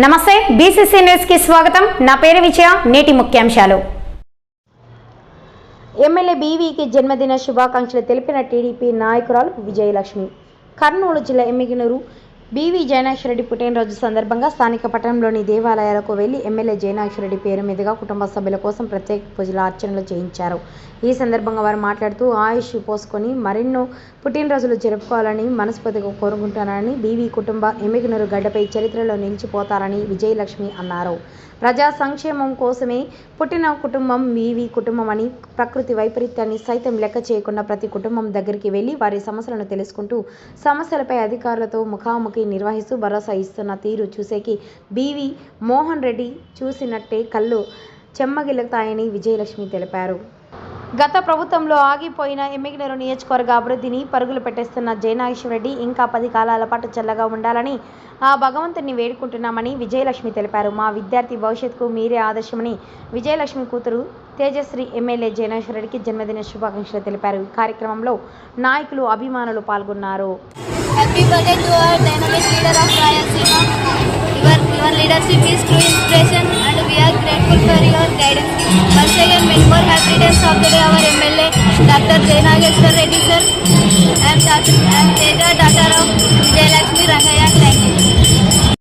నమస్తే బీసీసీ న్యూస్కి స్వాగతం. నా పేరు విజయ నేటి ముఖ్యాంశాలు. ఎమ్మెల్యే బీవీకి జన్మదిన శుభాకాంక్షలు తెలిపిన టీడీపీ నాయకురాలు విజయలక్ష్మి. కర్నూలు జిల్లా ఎమ్మిగినూరు బీవీ జయనాక్షరెడ్డి పుట్టినరోజు సందర్భంగా స్థానిక పట్టణంలోని దేవాలయాలకు వెళ్ళి ఎమ్మెల్యే జయనాక్షరెడ్డి పేరు మీదుగా కుటుంబ సభ్యుల కోసం ప్రత్యేక పూజల అర్చనలు చేయించారు. ఈ సందర్భంగా వారు మాట్లాడుతూ ఆయుష్ పోసుకొని మరెన్నో పుట్టినరోజులు జరుపుకోవాలని మనస్ఫూర్తిగా కోరుకుంటున్నానని బీవీ కుటుంబ ఎమ్మిగినూరు గడ్డపై చరిత్రలో నిలిచిపోతారని విజయలక్ష్మి అన్నారు. ప్రజా సంక్షేమం కోసమే పుట్టిన కుటుంబం బీవీ కుటుంబం అని ప్రకృతి వైపరీత్యాన్ని సైతం లెక్క చేయకుండా ప్రతి కుటుంబం దగ్గరికి వెళ్ళి వారి సమస్యలను తెలుసుకుంటూ సమస్యలపై అధికారులతో ముఖాముఖి నిర్వహిస్తూ భరోసా ఇస్తున్న తీరు చూసేకి బీవీ మోహన్ రెడ్డి చూసినట్టే కళ్ళు చెమ్మగిలుతాయని విజయలక్ష్మి తెలిపారు. గత ప్రభుత్వంలో ఆగిపోయిన ఎమ్మిగినరు నియోజకవర్గ అభివృద్ధిని పరుగులు పెట్టేస్తున్న జయనాగేశ్వరరెడ్డి ఇంకా పది కాలాల పాటు చల్లగా ఉండాలని ఆ భగవంతుని వేడుకుంటున్నామని విజయలక్ష్మి తెలిపారు. మా విద్యార్థి భవిష్యత్తుకు మీరే ఆదర్శమని విజయలక్ష్మి కూతురు తేజశ్రీ ఎమ్మెల్యే జయనాగేశ్వరరెడ్డికి జన్మదిన శుభాకాంక్షలు తెలిపారు. ఈ కార్యక్రమంలో నాయకులు అభిమానులు పాల్గొన్నారు. Happy birthday to our dynamic leader of Rayalaseema. Your, your leadership is true inspiration and we are grateful for your guidance. Once again, many more happy days of the day, our MLA, Dr. Jayanageshwar Reddy sir, and, and Teja,